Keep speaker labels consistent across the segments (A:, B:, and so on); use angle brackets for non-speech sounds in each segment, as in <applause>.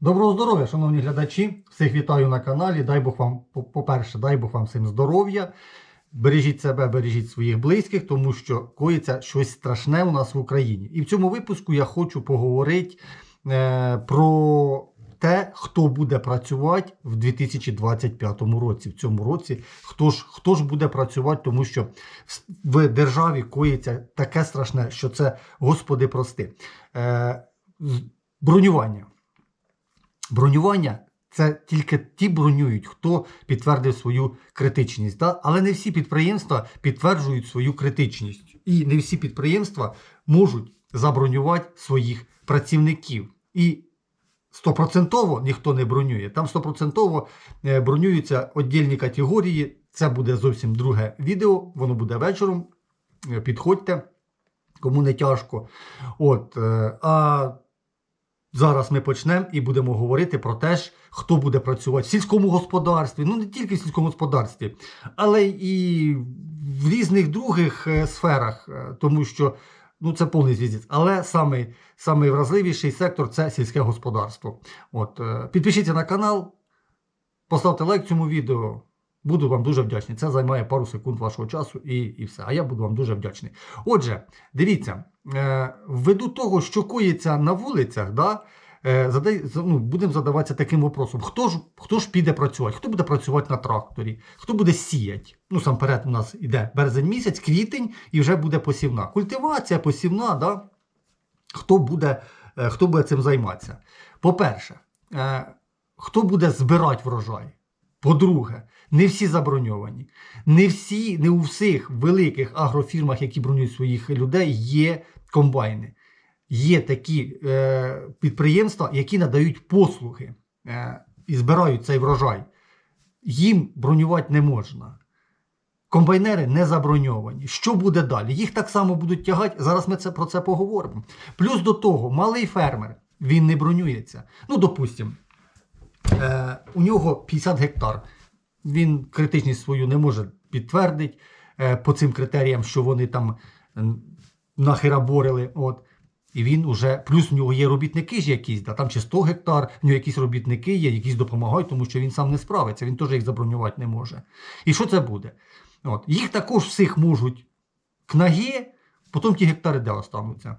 A: Доброго здоров'я, шановні глядачі. Всіх вітаю на каналі. Дай Бог вам, по- по-перше, дай Бог вам всім здоров'я. Бережіть себе, бережіть своїх близьких, тому що коїться щось страшне у нас в Україні. І в цьому випуску я хочу поговорити е, про те, хто буде працювати в 2025 році. В цьому році хто ж, хто ж буде працювати, тому що в державі коїться таке страшне, що це, Господи, прости. Е, бронювання. Бронювання це тільки ті бронюють, хто підтвердив свою критичність. Да? Але не всі підприємства підтверджують свою критичність. І не всі підприємства можуть забронювати своїх працівників. І стопроцентово ніхто не бронює. Там стопроцентово е, бронюються віддільні категорії. Це буде зовсім друге відео, воно буде вечором. Е, Підходьте, кому не тяжко. От, е, а Зараз ми почнемо і будемо говорити про те, хто буде працювати в сільському господарстві, ну не тільки в сільському господарстві, але і в різних других е, сферах, е, тому що ну, це повний звіздець. Але самий, самий вразливіший сектор це сільське господарство. От, е, підпишіться на канал, поставте лайк цьому відео. Буду вам дуже вдячний. Це займає пару секунд вашого часу і, і все. А я буду вам дуже вдячний. Отже, дивіться, е, ввиду того, що коїться на вулицях, да, е, задай, ну, будемо задаватися таким вопросом: хто ж, хто ж піде працювати? Хто буде працювати на тракторі? Хто буде сіяти? Ну, сам перед у нас іде березень місяць, квітень і вже буде посівна. Культивація, посівна, да? хто, буде, е, хто буде цим займатися? По-перше, е, хто буде збирати врожай? По-друге, не всі заброньовані. Не всі, не у всіх великих агрофірмах, які бронюють своїх людей, є комбайни. Є такі е, підприємства, які надають послуги е, і збирають цей врожай. Їм бронювати не можна. Комбайнери не заброньовані. Що буде далі? Їх так само будуть тягати. Зараз ми це, про це поговоримо. Плюс до того, малий фермер він не бронюється. Ну, допустимо, е, у нього 50 гектар. Він критичність свою не може підтвердити е, по цим критеріям, що вони там нахераборили. От. І він уже, плюс у нього є робітники ж якісь, да, там чи 100 гектар, у нього якісь робітники є, якісь допомагають, тому що він сам не справиться, він теж їх забронювати не може. І що це буде? От. Їх також всіх можуть кнаги, потім ті гектари де остануться.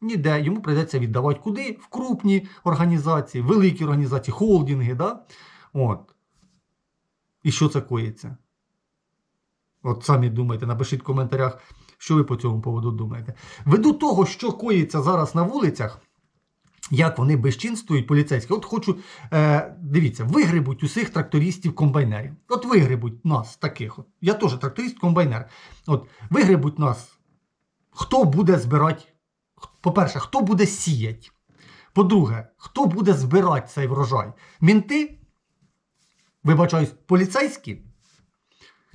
A: Ніде, йому прийдеться віддавати куди? В крупні організації, великі організації, холдинги. Да? От. І що це коїться? От самі думайте, напишіть в коментарях, що ви по цьому поводу думаєте. Ввиду того, що коїться зараз на вулицях, як вони безчинствують поліцейські. От хочу, е, дивіться, вигребуть усіх трактористів-комбайнерів. От вигребуть нас таких. От. Я теж тракторист-комбайнер. От вигребуть нас. Хто буде збирати? По-перше, хто буде сіяти? По-друге, хто буде збирати цей врожай? Мінти? Вибачаюсь, поліцейські?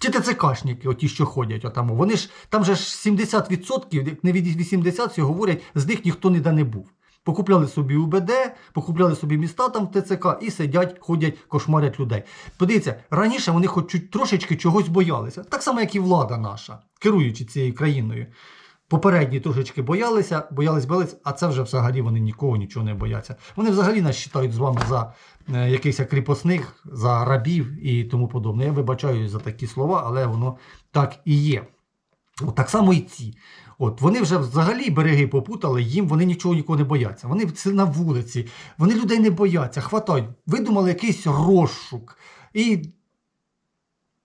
A: Чи ТЦКшники, оті, що ходять отам. Вони ж там же ж 70%, як не від 80 всі говорять, з них ніхто ніде не був. Покупляли собі УБД, покупляли собі міста там в ТЦК і сидять, ходять, кошмарять людей. Подивіться, раніше вони хоч трошечки чогось боялися. Так само, як і влада наша, керуючи цією країною. Попередні трошечки боялися, боялись, боялись, а це вже взагалі вони нікого нічого не бояться. Вони взагалі нас вважають з вами за е, якихось кріпосних, за рабів і тому подобне. Я вибачаю за такі слова, але воно так і є. От так само і ці. От вони вже взагалі береги попутали, їм вони нічого нікого не бояться. Вони на вулиці, вони людей не бояться, хватають, видумали якийсь розшук і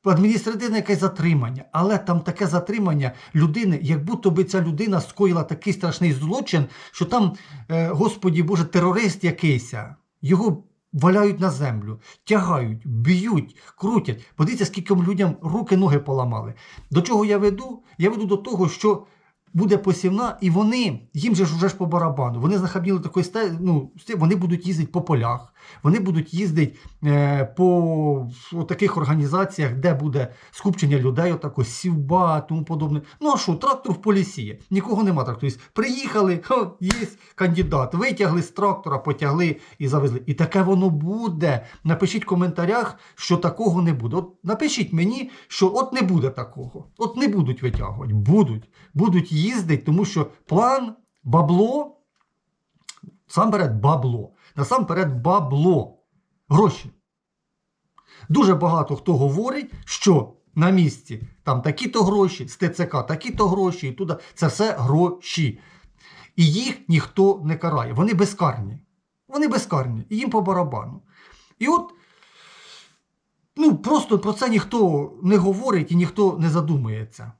A: адміністративне якесь затримання. Але там таке затримання людини, як будто би ця людина скоїла такий страшний злочин, що там, е, господі Боже, терорист якийсь, його валяють на землю, тягають, б'ють, крутять. Подивіться, скільки людям руки, ноги поламали. До чого я веду? Я веду до того, що буде посівна, і вони, їм же ж уже ж по барабану. Вони знахабніли такої ну, вони будуть їздити по полях, вони будуть їздити е, по о, таких організаціях, де буде скупчення людей, отако, сівба, тому подобне. Ну а що, трактор в полі сіє. Нікого нема трактористів. Приїхали, <laughs> ха, є кандидат, витягли з трактора, потягли і завезли. І таке воно буде. Напишіть в коментарях, що такого не буде. От напишіть мені, що от не буде такого. От не будуть витягувати. Будуть. Будуть їздити, тому що план, бабло, сам перед бабло. Насамперед, бабло. Гроші. Дуже багато хто говорить, що на місці там такі-то гроші, з ТЦК такі-то гроші, і туди це все гроші. І їх ніхто не карає. Вони безкарні. Вони безкарні. І їм по барабану. І от, ну, просто про це ніхто не говорить і ніхто не задумується.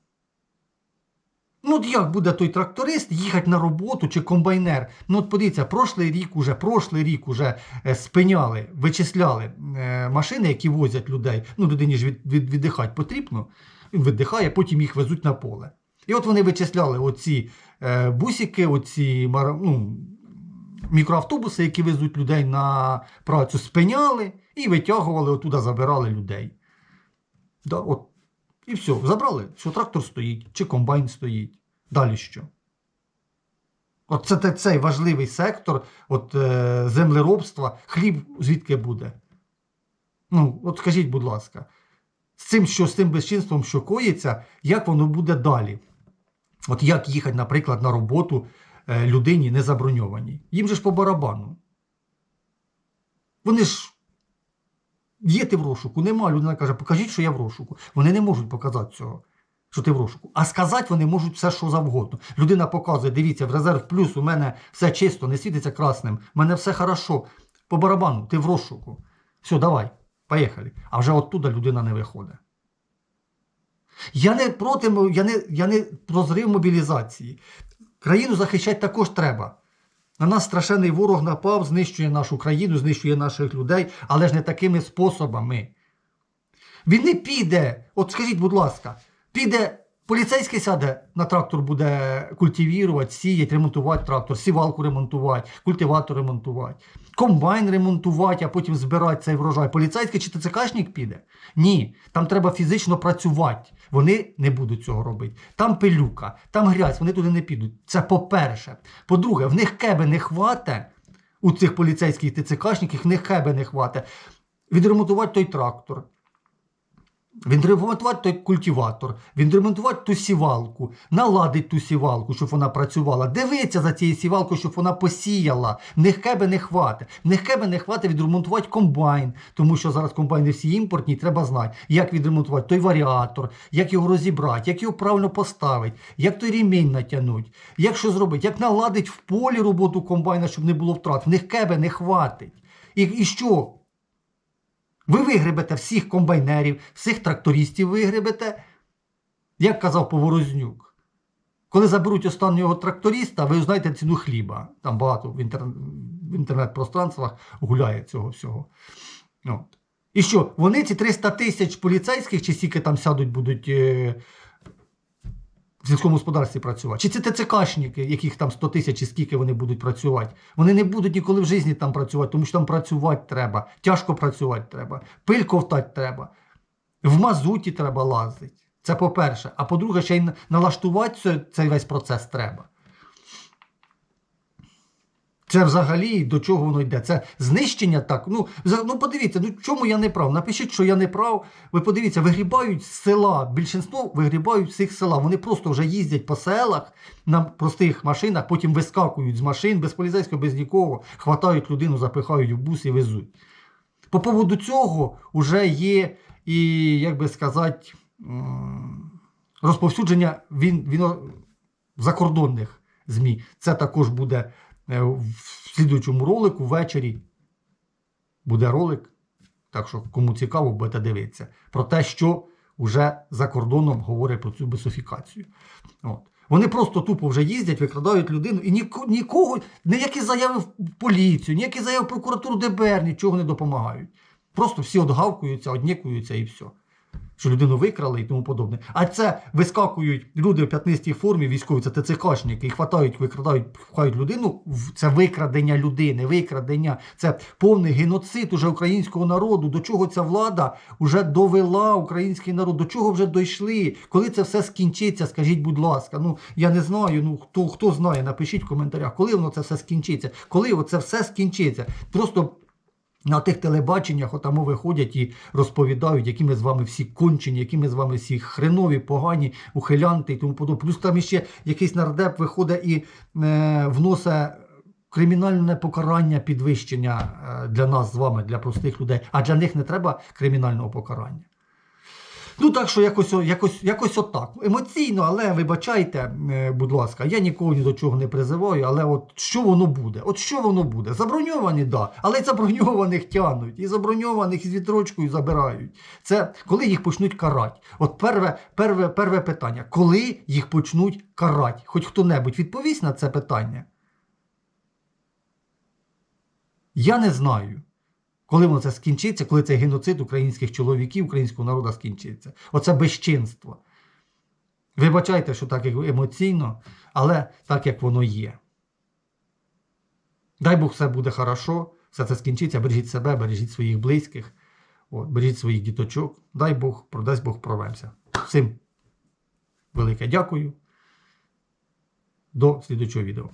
A: Ну, от як буде той тракторист їхати на роботу чи комбайнер? Ну, от подивіться, прошлий рік уже, прошлий рік уже е, спиняли, вичисляли е, машини, які возять людей. Ну, людині ж від, від, віддихати потрібно. Він видихає, потім їх везуть на поле. І от вони вичисляли оці е, бусики, оці ну, мікроавтобуси, які везуть людей на працю, спиняли і витягували, отуда забирали людей. Да, от. І все, забрали, що трактор стоїть, чи комбайн стоїть. Далі що? От це цей важливий сектор от, е, землеробства, хліб звідки буде? Ну, от скажіть, будь ласка, з цим, що з цим безчинством, що коїться, як воно буде далі? От як їхати, наприклад, на роботу е, людині не заброньованій? Їм же ж по барабану. Вони ж є ти в розшуку, нема. Людина каже, покажіть, що я в розшуку. Вони не можуть показати цього, що ти в розшуку. А сказати вони можуть все, що завгодно. Людина показує, дивіться, в резерв плюс у мене все чисто, не світиться красним, в мене все хорошо. По барабану, ти в розшуку. Все, давай, поїхали. А вже оттуда людина не виходить. Я не проти, я не, я не про зрив мобілізації. Країну захищати також треба. На нас страшенний ворог напав, знищує нашу країну, знищує наших людей, але ж не такими способами. Він не піде, от скажіть, будь ласка, піде поліцейський сяде на трактор, буде культивірувати, сіяти, ремонтувати трактор, сівалку ремонтувати, культиватор ремонтувати, комбайн ремонтувати, а потім збирати цей врожай. Поліцейський чи ТЦКшник піде? Ні, там треба фізично працювати. Вони не будуть цього робити. Там пилюка, там грязь, вони туди не підуть. Це по-перше. По-друге, в них кеби не хвате, у цих поліцейських ТЦКшників, в них кеби не хвате. Відремонтувати той трактор, відремонтувати той культиватор, відремонтувати ту сівалку, наладити ту сівалку, щоб вона працювала. Дивиться за цією сівалкою, щоб вона посіяла. Них не хватить. Кеби не хватить відремонтувати комбайн, тому що зараз комбайни всі імпортні, треба знати, як відремонтувати той варіатор, як його розібрати, як його правильно поставити, як той ремінь натягнути, як що зробити, як наладити в полі роботу комбайна, щоб не було втрат. В кеби не хватить. І, і що? Ви вигребете всіх комбайнерів, всіх трактористів вигребете, як казав Поворознюк. Коли заберуть останнього тракториста, ви узнаєте ціну хліба. Там багато в, інтер... в інтернет-пространствах гуляє цього всього. От. І що, вони ці 300 тисяч поліцейських, чи скільки там сядуть, будуть е... в сільському господарстві працювати? Чи це ТЦКшники, яких там 100 тисяч, і скільки вони будуть працювати? Вони не будуть ніколи в житті там працювати, тому що там працювати треба, тяжко працювати треба, пиль ковтати треба, в мазуті треба лазити. Це по-перше. А по-друге, ще й налаштувати цей весь процес треба. Це взагалі до чого воно йде? Це знищення так. Ну, ну подивіться, ну чому я не прав? Напишіть, що я не прав. Ви подивіться, вигрібають з села. Більшинство вигрібають з цих села. Вони просто вже їздять по селах на простих машинах, потім вискакують з машин без поліцейського, без нікого, хватають людину, запихають в бус і везуть. По поводу цього вже є і, як би сказати, розповсюдження він, він, закордонних ЗМІ. Це також буде в слідуючому ролику ввечері. Буде ролик. Так що, кому цікаво, будете дивитися. Про те, що вже за кордоном говорять про цю бесофікацію. От. Вони просто тупо вже їздять, викрадають людину і ніко- нікого, ніякі заяви в поліцію, ніякі заяви в прокуратуру ДБР нічого не допомагають. Просто всі одгавкуються, однікуються і все. Що людину викрали і тому подобне. А це вискакують люди в п'ятнистій формі, військові, це ТЦКшники, і хватають, викрадають, пхають людину. Це викрадення людини, викрадення, це повний геноцид уже українського народу. До чого ця влада вже довела український народ, до чого вже дійшли? Коли це все скінчиться, скажіть, будь ласка. Ну я не знаю. Ну хто хто знає, напишіть в коментарях, коли воно це все скінчиться, коли це все скінчиться. Просто. На тих телебаченнях отаму виходять і розповідають, які ми з вами всі кончені, які ми з вами всі хренові, погані, ухилянти і тому подобне. Плюс там ще якийсь нардеп виходить і е, вносить кримінальне покарання, підвищення е, для нас з вами, для простих людей, а для них не треба кримінального покарання. Ну, так що якось, якось, якось отак. Емоційно, але вибачайте, е, будь ласка, я нікого ні до чого не призиваю, але от що воно буде? От що воно буде? Заброньовані, да, але й заброньованих тянуть, і заброньованих із відрочкою забирають. Це коли їх почнуть карати. От перве, перве, перве питання: коли їх почнуть карати? Хоч хто-небудь відповість на це питання? Я не знаю. Коли воно це скінчиться, коли цей геноцид українських чоловіків, українського народу скінчиться. Оце безчинство. Вибачайте, що так як емоційно, але так як воно є. Дай Бог все буде хорошо, все це скінчиться, бережіть себе, бережіть своїх близьких, от, бережіть своїх діточок. Дай Бог, продасть Бог провемся. Всім велике дякую. До слідучого відео.